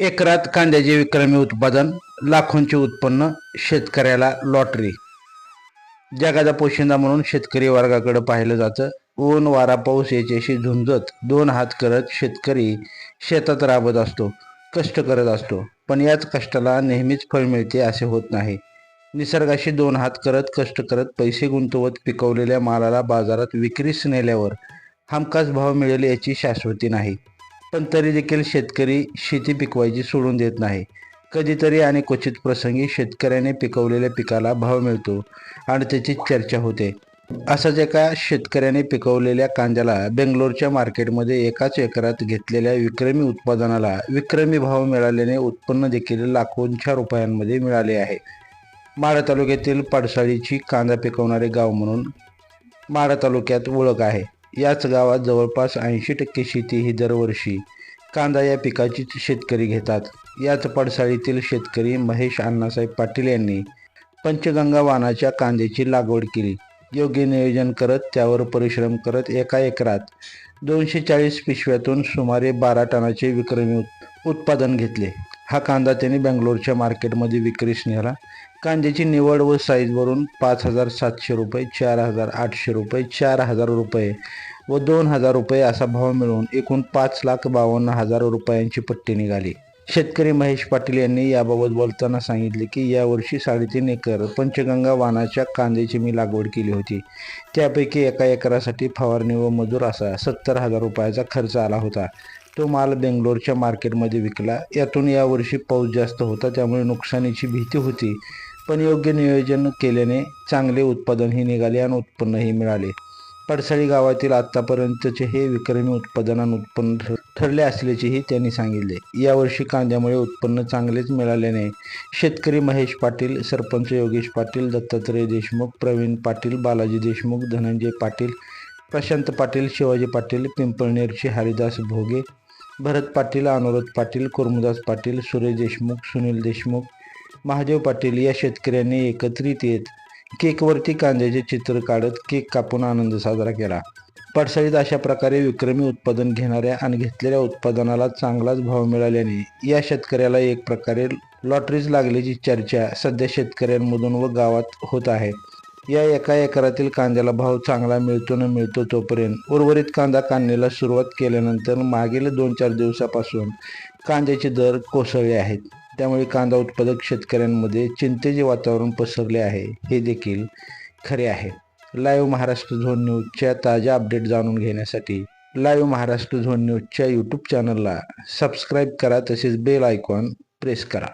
एकरात कांद्याचे विक्रमी उत्पादन लाखोंचे उत्पन्न शेतकऱ्याला लॉटरी. जगाचा पोशिंदा म्हणून शेतकरी वर्गाकडे पाहिलं जातं. ऊन वारा पाऊस याच्याशी झुंजत दोन हात करत शेतकरी शेतात राबत असतो कष्ट करत असतो. पण याच कष्टाला नेहमीच फळ मिळते असे होत नाही. निसर्गाशी दोन हात करत कष्ट करत पैसे गुंतवत पिकवलेल्या मालाला बाजारात विक्रीस नेल्यावर हमखास भाव मिळेल याची शाश्वती नाही. पण तरी देखील शेतकरी शेती पिकवायची सोडून देत नाही. कधीतरी आणि क्वचित प्रसंगी शेतकऱ्याने पिकवलेल्या पिकाला भाव मिळतो आणि त्याची चर्चा होते. असंच एका शेतकऱ्याने पिकवलेल्या कांद्याला बेंगलोरच्या मार्केटमध्ये एकाच एकरात घेतलेल्या विक्रमी उत्पादनाला विक्रमी भाव मिळाल्याने उत्पन्न देखील लाखोंच्या रुपयांमध्ये मिळाले आहे. माढा तालुक्यातील पाडसाळीची कांदा पिकवणारे गाव म्हणून माढा तालुक्यात ओळख आहे. याच गावात जवळपास ऐंशी टक्के शेती ही दरवर्षी कांदा या पिकाचीच शेतकरी घेतात. याच पडसाळीतील शेतकरी महेश अण्णासाहेब पाटील यांनी पंचगंगा वानाच्या कांद्याची लागवड केली. योग्य नियोजन करत त्यावर परिश्रम करत एका एकरात दोनशे चाळीस पिशव्यातून सुमारे बारा टनाचे विक्रमी उत्पादन घेतले. हा कांदा त्यांनी बेंगलोरच्या मार्केटमध्ये विक्रीस नेला कांद्याची निवड व साईजवरून पाच हजार सातशे रुपये चार हजार आठशे रुपये चार हजार रुपये व दोन हजार रुपये असा भाव मिळून एकूण पाच लाख बावन्न हजार रुपयांची पट्टी निघाली. शेतकरी महेश पाटील यांनी याबाबत बोलताना सांगितले की यावर्षी साडेतीन एकर पंचगंगा वानाच्या कांद्याची मी लागवड केली होती. त्यापैकी एका एकरासाठी फवारणी व मजूर असा सत्तर हजार रुपयाचा खर्च आला होता. तो माल बेंगलोरच्या मार्केटमध्ये विकला. यातून यावर्षी पाऊस जास्त होता त्यामुळे नुकसानीची भीती होती. पण योग्य नियोजन केल्याने चांगले उत्पादनही निघाले आणि उत्पन्नही मिळाले. पडसळी गावातील आतापर्यंतचे हे विक्रमी उत्पादनान उत्पन्न ठर- ठरले असल्याचेही त्यांनी सांगितले. यावर्षी कांद्यामुळे उत्पन्न चांगलेच मिळाल्याने शेतकरी महेश पाटील सरपंच योगेश पाटील दत्तात्रय देशमुख प्रवीण पाटील बालाजी देशमुख धनंजय पाटील प्रशांत पाटील शिवाजी पाटील पिंपळनेरचे हरिदास भोगे भरत पाटील अनुरोध पाटील कुर्मदास पाटील सुरेश देशमुख सुनील देशमुख महादेव पाटील या शेतकऱ्यांनी एकत्रित येत केकवरती कांद्याचे चित्र काढत केक कापून आनंद साजरा केला. पडसळीत अशा प्रकारे विक्रमी उत्पादन घेणाऱ्या आणि घेतलेल्या उत्पादनाला चांगलाच भाव मिळाल्याने या शेतकऱ्याला एक प्रकारे लॉटरीज लागल्याची चर्चा सध्या शेतकऱ्यांमधून व गावात होत आहे. या एका एकरातील कांद्याला भाव चांगला मिळतो न मिळतो तोपर्यंत उर्वरित कांदा काढण्याला सुरुवात केल्यानंतर मागील दोन चार दिवसापासून कांद्याचे दर कोसळले आहेत. त्यामुळे कांदा उत्पादक शेतकऱ्यांमध्ये चिंतेचे वातावरण पसरले आहे. हे देखील खरे आहे. लाईव्ह महाराष्ट्र झोन न्यूजच्या ताज्या अपडेट जाणून घेण्यासाठी लाईव्ह महाराष्ट्र झोन न्यूजच्या यूट्यूब चॅनलला सबस्क्राईब करा तसेच बेल आयकॉन प्रेस करा.